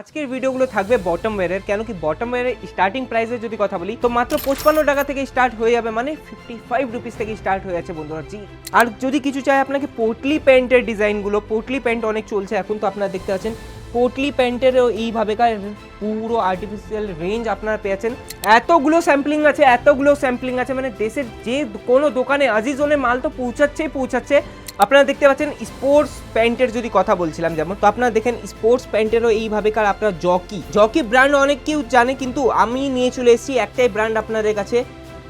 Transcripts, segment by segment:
আজকের ভিডিওগুলো থাকবে বটম ওয়্যারের কেন কি বটম ওয়্যারের স্টার্টিং প্রাইসে যদি কথা বলি, তো মাত্র পঁচপান্ন টাকা থেকে স্টার্ট হয়ে যাবে মানে ফিফটি ফাইভ রুপিস থেকে স্টার্ট হয়ে যাচ্ছে বন্ধুরা। জি, আর যদি কিছু চাই আপনাকে পোটলি প্যান্টের ডিজাইনগুলো পোটলি প্যান্ট অনেক চলছে এখন তো আপনারা দেখতে পাচ্ছেন পোটলি প্যান্টেরও এইভাবেকার পুরো আর্টিফিশিয়াল রেঞ্জ আপনারা পেয়েছেন এতগুলো স্যাম্পলিং আছে, এতগুলো স্যাম্পলিং আছে মানে দেশের যে কোনো দোকানে আজিজনে মাল তো পৌঁছাচ্ছেই পৌঁছাচ্ছে। আপনারা দেখতে পাচ্ছেন স্পোর্টস প্যান্টের যদি কথা বলছিলাম যেমন, তো আপনারা দেখেন স্পোর্টস প্যান্টেরও এইভাবে কার আপনার জকি জকি ব্র্যান্ড অনেক কেউ জানে, কিন্তু আমি নিয়ে চলে এসেছি একটাই ব্র্যান্ড আপনাদের কাছে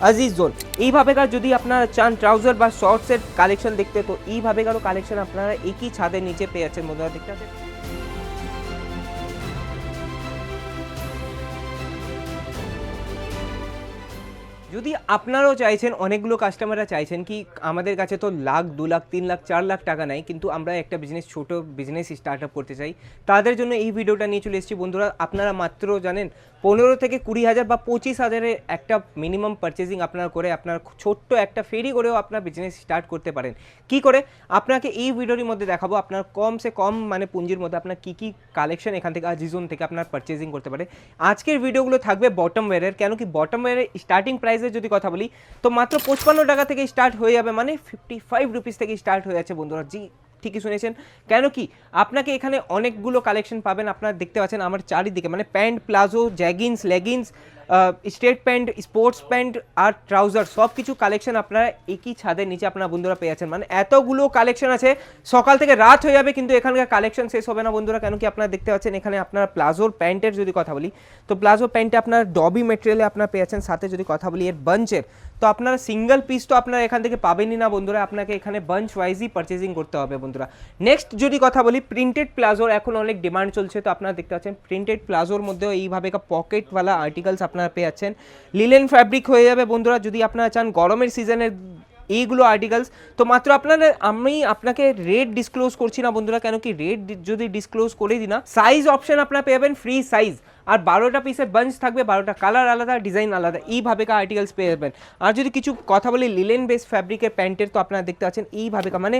আজিজ জোন এইভাবেকার যদি আপনারা চান ট্রাউজার বা শর্টসের কালেকশন দেখতে, তো এইভাবেকারও কালেকশন আপনারা একই ছাদের নিচে পেয়ে যাচ্ছেন বন্ধুরা, দেখতে পাচ্ছেন? যদি আপনারাও চাইছেন, অনেকগুলো কাস্টমাররা চাইছেন কি, আমাদের কাছে তো লাখ, দু লাখ, তিন লাখ, চার লাখ টাকা নাই, কিন্তু আমরা একটা বিজনেস ছোট বিজনেস স্টার্ট আপ করতে চাই। তাদের জন্য এই ভিডিওটা নিয়ে চলে এসেছি। বন্ধুরা, আপনারা মাত্র জানেন, পনেরো থেকে কুড়ি হাজার বা পঁচিশ হাজারের একটা মিনিমাম পারচেজিং আপনারা করে, আপনার ছোট্ট একটা ফেরি করেও আপনার বিজনেস স্টার্ট করতে পারেন। কি করে? আপনাকে এই ভিডিওর মধ্যে দেখাবো, আপনার কম সে কম মানে পুঞ্জির মধ্যে আপনার কি কি কালেকশন এখান থেকে আজিজোন থেকে আপনার পারচেজিং করতে পারে। আজকের ভিডিওগুলো থাকবে বটম ওয়্যারের কেন কি বটম ওয়্যারের স্টার্টিং প্রাইসে যদি কথা বলি, তো মাত্র পঁচপান্ন টাকা থেকে স্টার্ট হয়ে যাবে মানে ফিফটি ফাইভ রুপিস থেকে স্টার্ট হয়ে যাচ্ছে বন্ধুরা। জি, ঠিকই শুনেছেন। কেন কি, আপনাকে এখানে অনেকগুলো কালেকশন পাবেন, আপনারা দেখতে পাচ্ছেন আমার চারিদিকে মানে pant, palazzo jeggings leggings straight pant, sports pant আর ট্রাউজার সব কিছু কালেকশন আপনারা একই ছাদের নিচে আপনারা বন্ধুরা পেয়ে যাচ্ছেন। মানে এতগুলো কালেকশন আছে, সকাল থেকে রাত হয়ে যাবে কিন্তু এখানকার কালেকশন শেষ হবে না বন্ধুরা, কেন কি আপনারা দেখতে পাচ্ছেন এখানে আপনার প্লাজোর প্যান্টের যদি কথা বলি, তো প্লাজো প্যান্টে আপনার ডবি মেটেরিয়ালে আপনারা পেয়ে যাচ্ছেন। সাথে যদি কথা বলি, এর বাঞ্চের তো আপনারা সিঙ্গেল পিস তো আপনারা এখান থেকে পাবেনই না বন্ধুরা, আপনাকে এখানে বাঞ্চ ওয়াইজই পারচেজিং করতে হবে বন্ধুরা। নেক্সট যদি কথা বলি প্রিন্টেড প্লাজোর এখন অনেক ডিমান্ড চলছে, তো আপনারা দেখতে পাচ্ছেন প্রিন্টেড প্লাজোর মধ্যেও এইভাবে পকেটওয়ালা আর্টিকেলস আপনারা পেয়ে যাচ্ছেন। লিলেন ফ্যাব্রিক হয়ে যাবে বন্ধুরা যদি আপনারা চান গরমের সিজনের এইগুলো আর্টিকেলস তো মাত্র আপনারা, আমি আপনাকে রেট ডিসক্লোজ করছি না বন্ধুরা, কেন কি রেট যদি ডিসক্লোজ করে দিই না সাইজ অপশন আপনারা পেয়ে যাবেন ফ্রি সাইজ আর বারোটা পিসের বাঞ্চ থাকবে, বারোটা কালার আলাদা ডিজাইন আলাদা, এইভাবে কা আর্টিকেলস পেয়ে যাবেন। আর যদি কিছু কথা বলি লিলেন বেস ফ্যাব্রিকের প্যান্টের, তো আপনারা দেখতে পাচ্ছেন এইভাবে মানে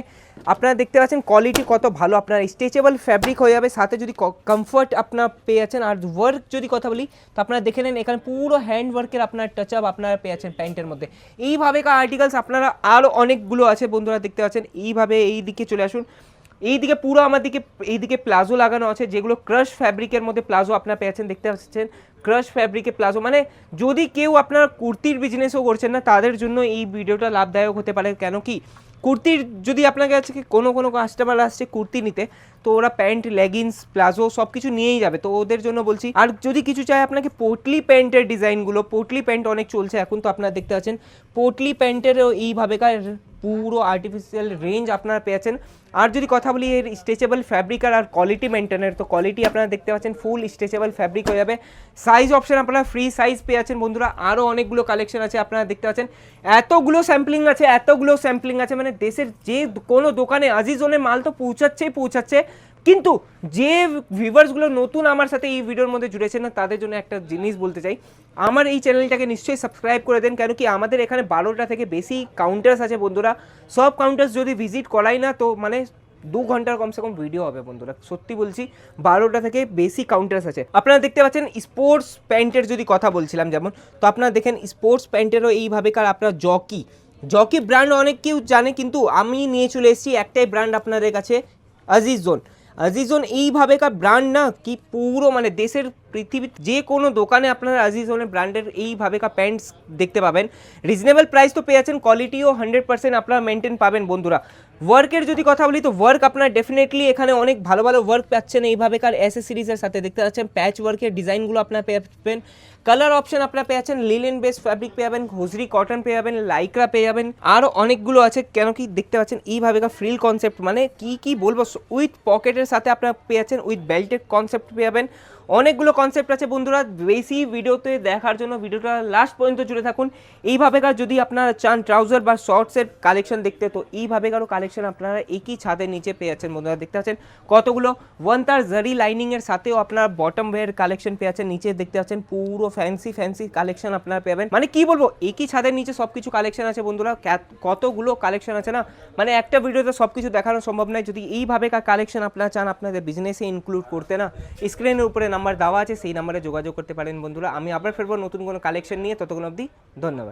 আপনারা দেখতে পাচ্ছেন কোয়ালিটি কত ভালো। আপনার স্ট্রেচেবল ফ্যাব্রিক হয়ে যাবে, সাথে যদি কমফর্ট আপনার পেয়ে যাচ্ছেন, আর ওয়ার্ক যদি কথা বলি, তো আপনারা দেখে নেন, এখানে পুরো হ্যান্ড ওয়ার্কের আপনার টাচ আপ আপনারা পেয়ে যাচ্ছেন প্যান্টের মধ্যে। এইভাবে কা আর্টিকেলস আপনারা আরও অনেকগুলো আছে বন্ধুরা দেখতে পাচ্ছেন। এইভাবে এই দিকে চলে আসুন। এইদিকে পুরো আমার দিকে, এইদিকে প্লাজো লাগানো আছে, যেগুলো ক্রাশ ফ্যাব্রিকের মধ্যে প্লাজো আপনারা পেয়েছেন, দেখতে পাচ্ছেন। ক্রাশ ফ্যাব্রিকে প্লাজো মানে যদি কেউ আপনার কুর্তির বিজনেসও করছেন না, তাদের জন্য এই ভিডিওটা লাভদায়ক হতে পারে। কেন কি? কুর্তির, যদি আপনার কাছে কোনো কোনো কাস্টমার আসছে কুর্তি নিতে, তো ওরা প্যান্ট লেগিংস প্লাজো সব কিছু নিয়েই যাবে। তো ওদের জন্য বলছি, আর যদি কিছু চাই আপনাকে পোটলি প্যান্টের ডিজাইনগুলো পোটলি প্যান্ট অনেক চলছে এখন তো আপনারা দেখতে পাচ্ছেন, পোটলি প্যান্টেরও এইভাবেকার পুরো আর্টিফিশিয়াল রেঞ্জ আপনারা পেয়েছেন। আর যদি কথা বলি, এর স্ট্রেচেবল ফ্যাব্রিক আর কোয়ালিটি মেনটেনের তো কোয়ালিটি আপনারা দেখতে পাচ্ছেন ফুল স্ট্রেচেবল ফ্যাব্রিক হয়ে যাবে। সাইজ অপশন আপনারা ফ্রি সাইজ পেয়ে যাচ্ছেন বন্ধুরা। আরও অনেকগুলো কালেকশন আছে, আপনারা দেখতে পাচ্ছেন। এতগুলো স্যাম্পলিং আছে, এতগুলো স্যাম্পলিং আছে মানে দেশের যে কোনো দোকানে আজিজনে মাল তো পৌঁছাচ্ছেই পৌঁছাচ্ছে। কিন্তু যে ভিউয়ার্সগুলো নতুন আমার সাথে এই ভিডিওর মধ্যে জুড়েছে না, তাদের জন্য একটা জিনিস বলতে চাই। আমার এই চ্যানেলটাকে নিশ্চয়ই সাবস্ক্রাইব করে দেন কেন কি আমাদের এখানে বারোটা থেকে বেশি কাউন্টার্স আছে বন্ধুরা। সব কাউন্টার্স যদি ভিজিট করাই না, তো মানে দু ঘণ্টার কমসে কম ভিডিও হবে বন্ধুরা। সত্যি বলছি, বারোটা থেকে বেশি কাউন্টার্স আছে। আপনারা দেখতে পাচ্ছেন স্পোর্টস প্যান্টের যদি কথা বলছিলাম যেমন, তো আপনারা দেখেন স্পোর্টস প্যান্টেরও এইভাবেকার আপনার জকি জকি ব্র্যান্ড অনেক কেউ জানে, কিন্তু আমি নিয়ে চলে এসেছি একটাই ব্র্যান্ড আপনাদের কাছে আজিজ জোন আজিজোন এইভাবেকার ব্র্যান্ড না কি পুরো মানে দেশের পৃথিবীর যে কোনো দোকানে আপনারা আজিজোনের ব্র্যান্ডের এইভাবেকার প্যান্টস দেখতে পাবেন। রিজনেবল প্রাইস তো পেয়ে যাচ্ছেন কোয়ালিটিও হান্ড্রেড পার্সেন্ট আপনারা মেনটেন পাবেন বন্ধুরা। ওয়ার্কের যদি কথা বলি তো ওয়ার্ক আপনারা ডেফিনেটলি এখানে অনেক ভালো ভালো ওয়ার্ক পাচ্ছেন এইভাবেকার এস এস সিরিজের সাথে দেখতে পাচ্ছেন প্যাচ ওয়ার্কের ডিজাইনগুলো আপনারা পেয়ে যাবেন কালার অপশন আপনারা পেয়ে যাচ্ছেন লিলেন বেস ফ্যাব্রিক পেয়ে যাবেন হোজরি কটন পেয়ে যাবেন লাইক্রা পেয়ে যাবেন। আরও অনেকগুলো আছে, কেন কি দেখতে পাচ্ছেন এইভাবেকার ফ্রিল কনসেপ্ট মানে কি কি বলব উইথ পকেটের সাথে আপনারা পেয়ে যাচ্ছেন উইথ বেল্টের কনসেপ্ট পেয়ে যাবেন। অনেকগুলো কনসেপ্ট আছে বন্ধুরা, বেশি ভিডিওতে দেখার জন্য ভিডিওটা লাস্ট পর্যন্ত জুড়ে থাকুন। এইভাবেকার যদি আপনারা চান ট্রাউজার বা শর্টসের কালেকশন দেখতে, তো এইভাবেকারও কালেকশন আপনারা একই ছাদের নিচে পেয়ে যাচ্ছেন বন্ধুরা। দেখতে পাচ্ছেন কতগুলো ওয়ান তার জারি লাইনিংয়ের সাথেও আপনারা বটম ওয়ের কালেকশন পেয়ে যাচ্ছেন, নিচে দেখতে পাচ্ছেন পুরো ফ্যান্সি ফ্যান্সি কালেকশন আপনারা পাবেন মানে কি বলব, একই ছাদের নিচে সব কিছু কালেকশন আছে বন্ধুরা কতগুলো কালেকশন আছে না? মানে একটা ভিডিওতে সব কিছু দেখানো সম্ভব নয়। যদি এইভাবে কালেকশন আপনারা চান, আপনাদের বিজনেসে ইনক্লুড করতে না স্ক্রিনের উপরে নাম্বার দেওয়া আছে, সেই নাম্বারে যোগাযোগ করতে পারেন বন্ধুরা। আমি আবার ফেরবো নতুন কোনো কালেকশন নিয়ে, ততক্ষণ অবধি ধন্যবাদ।